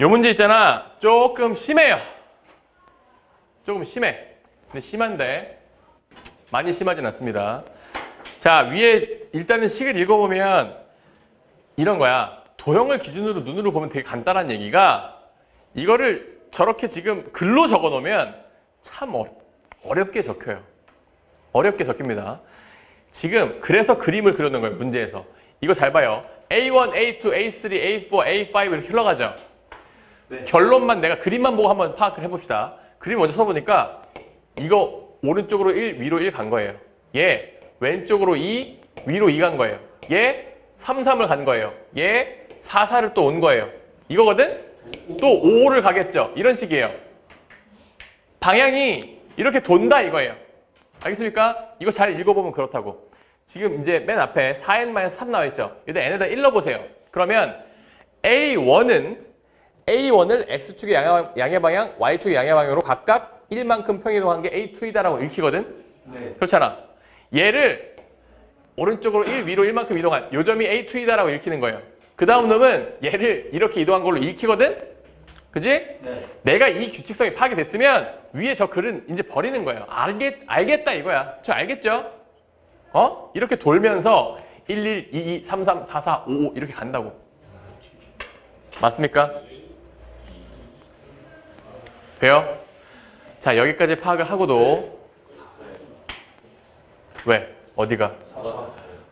요 문제 있잖아. 조금 심해요. 조금 심해. 근데 심한데 많이 심하진 않습니다. 자, 위에 일단은 식을 읽어보면 이런 거야. 도형을 기준으로 눈으로 보면 되게 간단한 얘기가 이거를 저렇게 지금 글로 적어 놓으면 참 어, 어렵게 적혀요. 어렵게 적힙니다. 지금 그래서 그림을 그려놓은 거예요. 문제에서. 이거 잘 봐요. A1, A2, A3, A4, A5 이렇게 흘러가죠. 네. 결론만 내가 그림만 보고 한번 파악을 해봅시다. 그림 먼저 써보니까 이거 오른쪽으로 1, 위로 1 간 거예요. 얘 왼쪽으로 2, 위로 2 간 거예요. 얘 3, 3을 간 거예요. 얘 4, 4를 또 온 거예요. 이거거든? 또 5를 가겠죠. 이런 식이에요. 방향이 이렇게 돈다 이거예요. 알겠습니까? 이거 잘 읽어보면 그렇다고. 지금 이제 맨 앞에 4n-3 나와 있죠. 여기다 n에다 1 넣어보세요. 그러면 a1은 a1을 x축의 양해, 양해 방향, y축의 양해 방향으로 각각 1만큼 평이동한 게 a2이다라고 읽히거든. 네. 그렇잖아. 얘를 오른쪽으로 1, 위로 1만큼 이동한 요 점이 a2이다라고 읽히는 거예요. 그 다음 놈은 얘를 이렇게 이동한 걸로 읽히거든. 그지? 네. 내가 이 규칙성이 파괴됐으면 위에 저 글은 이제 버리는 거예요. 알겠, 알겠다 이거야. 저 알겠죠? 어? 이렇게 돌면서 1, 1, 2, 2, 3, 3, 4, 4, 5, 5 이렇게 간다고. 맞습니까? 돼요? 자, 여기까지 파악을 하고도 왜? 어디가?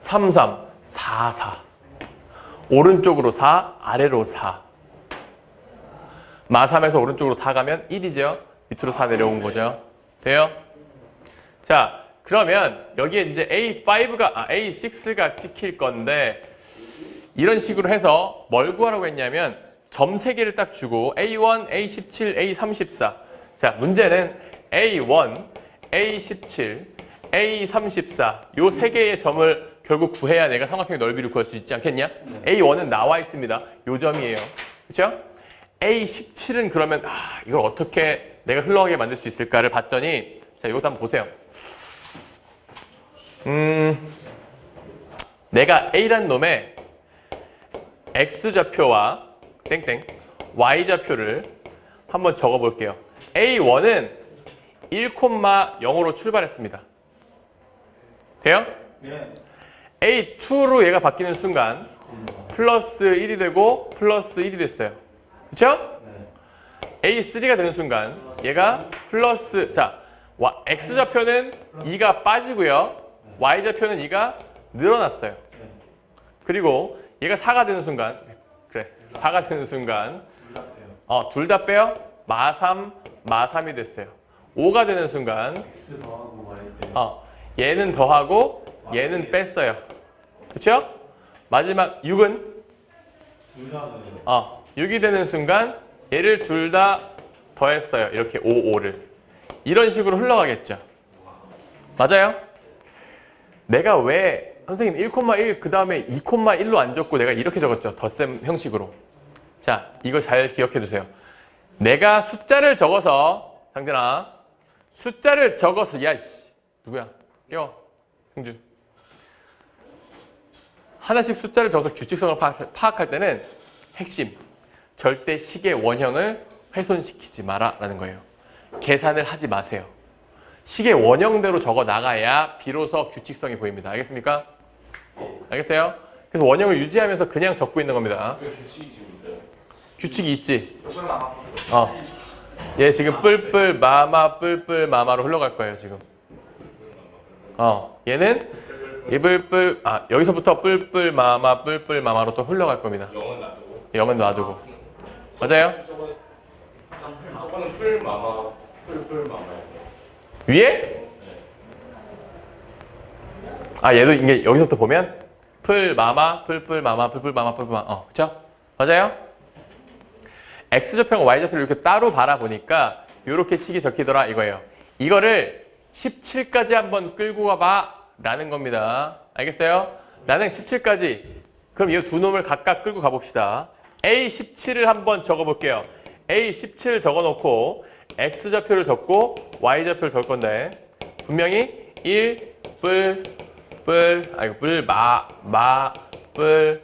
3, 3, 4, 4. 오른쪽으로 4, 아래로 4. 마3에서 오른쪽으로 4 가면 1이죠. 밑으로 4 내려온 거죠. 돼요? 자, 그러면 여기에 이제 A5가, 아, A6가 찍힐 건데, 이런 식으로 해서 뭘 구하라고 했냐면, 점 3개를 딱 주고, A1, A17, A34. 자, 문제는 A1, A17, A34. 요세 개의 점을 결국 구해야 내가 삼각형의 넓이를 구할 수 있지 않겠냐? A1은 나와 있습니다. 요 점이에요. 그렇죠? A17은 그러면 아, 이걸 어떻게 내가 흘러가게 만들 수 있을까를 봤더니 자, 이것도 한번 보세요. 음, 내가 A란 놈의 X좌표와 땡땡 Y좌표를 한번 적어 볼게요. A1은 1,0로 출발했습니다. 돼요? 네. A2로 얘가 바뀌는 순간 플러스 1이 되고 플러스 1이 됐어요. 그렇죠? A3가 되는 순간 얘가 플러스 자 와- X좌표는 2가 빠지고요. Y좌표는 2가 늘어났어요. 그리고 얘가 4가 되는 순간 그래 4가 되는 순간. 어, 둘 다 빼요. 마3, 마3이 됐어요. 5가 되는 순간. 어, 얘는 더하고 얘는 뺐어요. 그렇죠? 마지막 6은 둘다 넣어요. 어, 6이 되는 순간 얘를 둘 다 더했어요. 이렇게 5, 5를. 이런 식으로 흘러가겠죠. 맞아요? 내가 왜 선생님 1,1 그 다음에 2,1로 안 적고 내가 이렇게 적었죠. 덧셈 형식으로. 자, 이거 잘 기억해 두세요. 내가 숫자를 적어서 상진아 숫자를 적어서 야 씨, 누구야? 깨워. 승주. 하나씩 숫자를 적어서 규칙성을 파악- 파악할 때는 핵심 절대 식의 원형을 훼손시키지 마라 라는 거예요. 계산을 하지 마세요. 식의 원형대로 적어 나가야 비로소 규칙성이 보입니다. 알겠습니까? 알겠어요? 그래서 원형을 유지하면서 그냥 적고 있는 겁니다. 규칙이 지금 있어요. 규칙이 있지. 어. 얘 지금 뿔뿔 마마 뿔뿔 마마로 흘러갈 거예요 지금. 어. 얘는 이뿔뿔 아 여기서부터 뿔뿔 마마 뿔뿔 마마로 또 흘러갈 겁니다. 영은 놔두고. 영은 놔두고. 맞아요? 저거는 풀 마마 풀풀 마마예요. 위에? 아 얘도 이게 여기서부터 보면 풀 마마 풀뿔 마마 풀뿔 마마 풀뿔 마마 어 그쵸? 맞아요? X좌표랑 Y좌표를 이렇게 따로 바라보니까 이렇게 식이 적히더라 이거예요. 이거를 17까지 한번 끌고 가봐 라는 겁니다. 알겠어요? 나는 17까지 그럼 이 두 놈을 각각 끌고 가봅시다. A17을 한번 적어볼게요. A17을 적어놓고 X좌표를 적고 Y좌표를 적을 건데 분명히 1, 뿔, 뿔, 아이고 뿔, 마, 마, 뿔,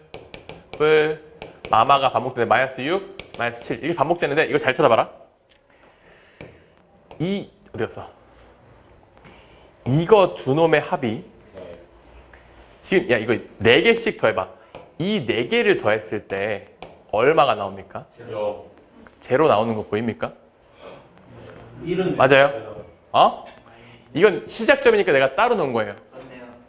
뿔, 마마가 반복되는데 마이너스 6, 마이너스 7 이게 반복되는데 이거 잘 쳐다봐라. 이 어디 갔어? 이거 두 놈의 합이 네. 지금 야 이거 네 개씩 더해봐. 이네 개를 더했을 때 얼마가 나옵니까? 영. 제로 나오는 거 보입니까? 1은 맞아요. 어? 이건 시작점이니까 내가 따로 놓은 거예요.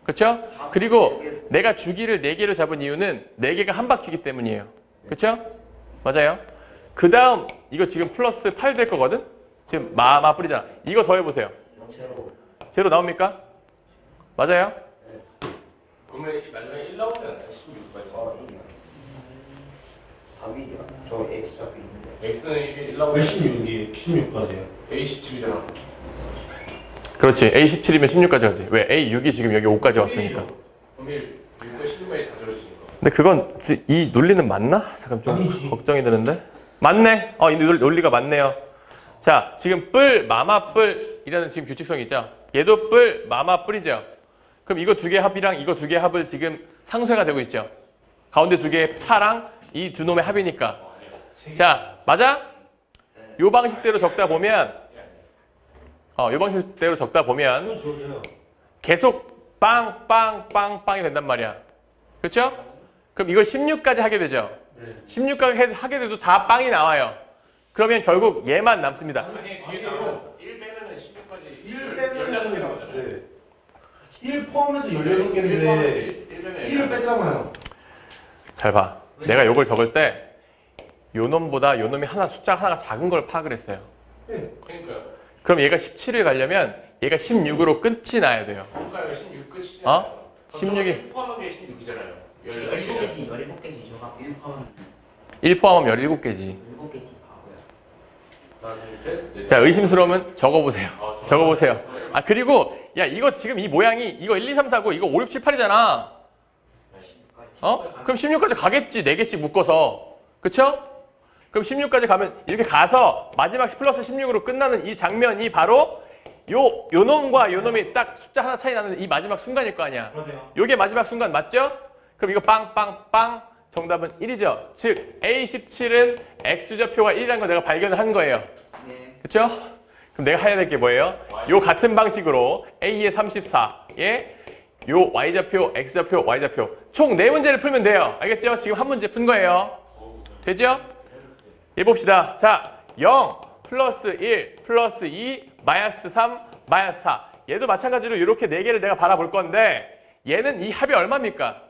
그렇죠? 그리고 내가 주기를 4개로 잡은 이유는 4개가 한 바퀴이기 때문이에요. 그렇죠? 맞아요. 그 다음 이거 지금 플러스 8 될 거거든? 지금 마 마 뿌리잖아. 이거 더해보세요. 제로. 제로 나옵니까? 맞아요? 그러면 이 마지막에 1 나오지 않나요? 16까지. 어, 이요. 답이 저 X 잡혀 있는데. X는 이게 1 나오지 왜 16이 16까지예요? A17이잖아. 그렇지. A17이면 16까지 가지. 왜? A6이 지금 여기 5까지 왔으니까. 그럼 1, 6과 16까지 다 줄어지니까. 근데 그건 지- 이 논리는 맞나? 잠깐 좀 아니지. 걱정이 되는데. 맞네. 어, 이 논- 논리가 맞네요. 자, 지금 뿔, 마마 뿔이라는 지금 규칙성이 있죠. 얘도 뿔, 마마 뿔이죠. 그럼 이거 두 개 합이랑 이거 두 개 합을 지금 상쇄가 되고 있죠. 가운데 두 개의 차랑 이 두 놈의 합이니까. 자, 맞아? 요 방식대로 적다 보면 어, 요 방식대로 적다 보면 저죠. 계속 빵, 빵, 빵, 빵이 된단 말이야. 그렇죠? 그럼 이걸 16까지 하게 되죠. 네. 16까지 하게 돼도 다 빵이 나와요. 그러면 결국 얘만 남습니다. 아니 뒤에도 1 빼면은 16까지 1 16개 빼면 나오잖아요. 네. 1 포함해서 16개인데 1 뺐잖아요. 잘 봐. 내가 요걸 적을 때 요놈보다 요놈이 하나 숫자 하나가 작은 걸 파악을 했어요. 네. 그러니까요. 그럼 얘가 17을 가려면 얘가 16으로 끝이 나야 돼요. 그러니까요. 16 끝이잖아요. 어? 16 이. 포함한 게 16이잖아요. 17개지, 16개지. 17개지. 저가 1 포함 1 포함하면 17개지. 7개지 바보야. 하나, 둘, 셋, 넷. 자, 의심스러우면 적어보세요. 어, 저- 적어보세요. 아, 그리고 야, 이거 지금 이 모양이 이거 1, 2, 3, 4, 9 이거 5, 6, 7, 8이잖아. 어? 그럼 16까지 가겠지. 4개씩 묶어서. 그쵸? 그럼 16까지 가면 이렇게 가서 마지막 10 플러스 16으로 끝나는 이 장면이 바로 요, 요 놈과 요 놈이 딱 숫자 하나 차이 나는 이 마지막 순간일 거 아니야. 그러네요. 요게 마지막 순간 맞죠? 그럼 이거 빵빵빵 정답은 1이죠. 즉 A17은 X좌표가 1이라는 걸 내가 발견을 한 거예요. 네. 그쵸? 그럼 내가 해야 될 게 뭐예요? 요 같은 방식으로 A의 34에 요 Y좌표, X좌표, Y좌표 총 네 문제를 풀면 돼요. 알겠죠? 지금 한 문제 푼 거예요. 되죠? 얘 봅시다. 자, 0 플러스 1 플러스 2 마이너스 3 마이너스 4 얘도 마찬가지로 이렇게 네 개를 내가 바라볼 건데 얘는 이 합이 얼마입니까?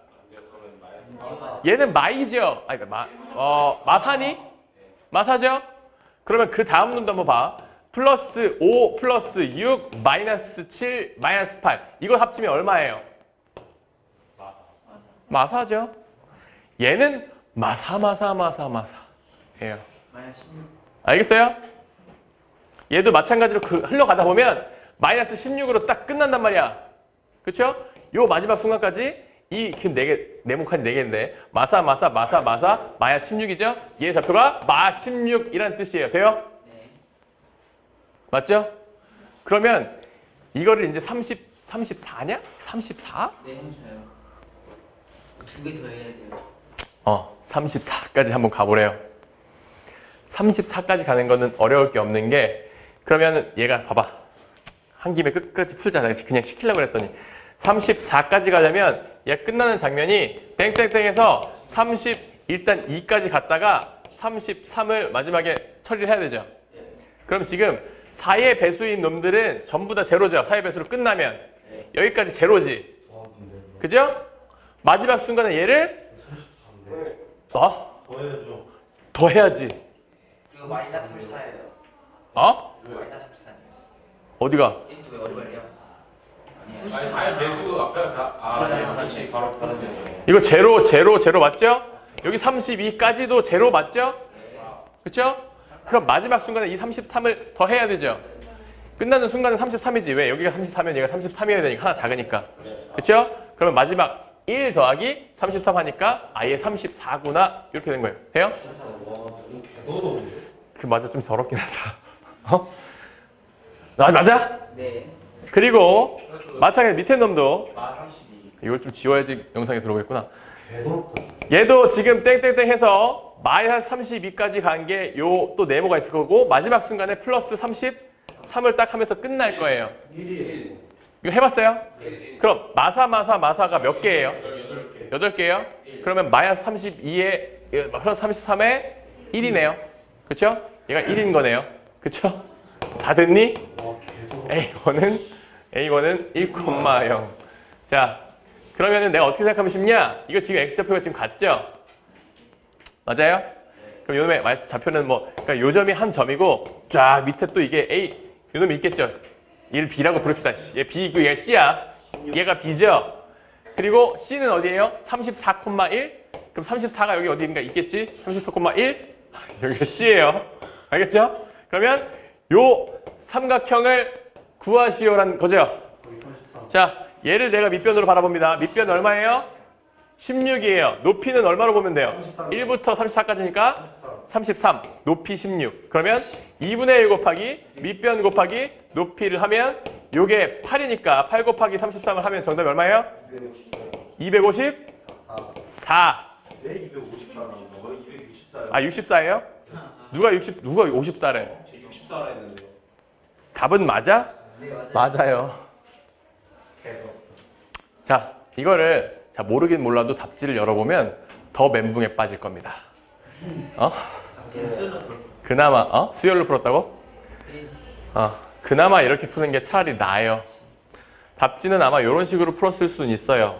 얘는 마이죠. 아니 마, 어, 마사니? 마사죠? 그러면 그 다음 놈도 한번 봐. 플러스 5 플러스 6 마이너스 7 마이너스 8 이거 합치면 얼마예요? 마사죠. 얘는 마사 마사 마사 마사예요. 마이너스 16. 알겠어요? 얘도 마찬가지로 그 흘러가다 보면 마이너스 16으로 딱 끝난단 말이야. 그쵸? 요 마지막 순간까지 이 지금 네 개, 네모칸이 네 개인데 마사 마사 마사 마사 마이너스 16이죠? 얘 좌표가 마 16이라는 뜻이에요. 돼요? 네. 맞죠? 그러면 이거를 이제 30, 34냐? 34? 네, 형사요. 두 개 더 해야 돼요. 어, 34까지 한번 가보래요. 34까지 가는 거는 어려울 게 없는 게 그러면 얘가 봐봐. 한 김에 끝까지 풀자. 그냥 시키려고 그랬더니 34까지 가려면 얘 끝나는 장면이 땡땡땡에서 30 일단 2까지 갔다가 33을 마지막에 처리를 해야 되죠. 그럼 지금 4의 배수인 놈들은 전부 다 제로죠. 4의 배수로 끝나면 여기까지 제로지. 그죠? 마지막 순간에 얘를 34인데. 어? 더 해야죠. 더 해야지. 이거 마이너스 34예요. 어? 마이너스 34예요. 어디가? 인투 왜. 아니 4의 배수 앞에 다 아, 네, 같이 바로 받으세요. 이거 제로, 제로, 제로 맞죠? 여기 32까지도 제로 맞죠? 그쵸? 그럼 마지막 순간에 이 33을 더 해야 되죠? 끝나는 순간은 33이지. 왜? 여기가 33이면 얘가 33이어야 되니까 하나 작으니까. 그쵸? 그러면 마지막 1 더하기 33 하니까 아예 34구나. 이렇게 된 거예요. 돼요? 와, 너무. 그 맞아. 좀 더럽긴 하다. 어? 아, 맞아? 네. 그리고 마찬가지 밑에 놈도 마 32. 이걸 좀 지워야지 영상에 들어오겠구나. 얘도 지금 땡땡땡 해서 마이너스 32까지 간 게 요 또 네모가 있을 거고 마지막 순간에 플러스 33을 딱 하면서 끝날 거예요. 1이에요. 이거 해봤어요? 일. 그럼 마사 마사 마사가 몇 개예요? 여덟 개. 8개요? 그러면 마이너스 32에 플러스 33에 1이네요. 그쵸? 얘가 1인 거네요. 그쵸? 다 됐니? 와 개더럽. A1은 A1은 1,0. 자, 그러면은 내가 어떻게 생각하면 쉽냐? 이거 지금 x좌표가 지금 같죠? 맞아요? 그럼 요놈의 마- 좌표는 뭐, 그러니까 요 점이 한 점이고 쫙 밑에 또 이게 A, 요놈이 있겠죠? 얘를 B라고 부릅시다. 얘 B이고 얘가 C야. 얘가 B죠? 그리고 C는 어디예요? 34,1. 그럼 34가 여기 어디인가 있겠지? 34,1. 여기가 C예요. 알겠죠? 그러면 요 삼각형을 구하시오란 거죠. 자, 얘를 내가 밑변으로 바라봅니다. 밑변 얼마예요? 16이에요. 높이는 얼마로 보면 돼요? 1부터 34까지니까 33. 높이 16. 그러면 2분의 1 곱하기 밑변 곱하기 높이를 하면 요게 8이니까 8 곱하기 33을 하면 정답이 얼마예요? 254. 왜254 나온 거예요? 264요. 아, 64예요? 누가 60 누가 54래? 제 64라 했는데요. 답은 맞아? 네 맞아요. 자, 이거를 자 모르긴 몰라도 답지를 열어보면 더 멘붕에 빠질 겁니다. 어? 그나마 어? 수열로 풀었다고? 어, 그나마 이렇게 푸는 게 차라리 나아요. 답지는 아마 이런 식으로 풀었을 수는 있어요.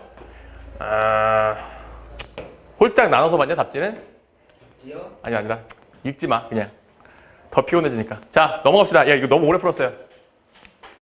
아, 홀짝 나눠서 봤냐 답지는? 아니 아니다. 읽지 마 그냥. 더 피곤해지니까. 자 넘어갑시다. 야 이거 너무 오래 풀었어요.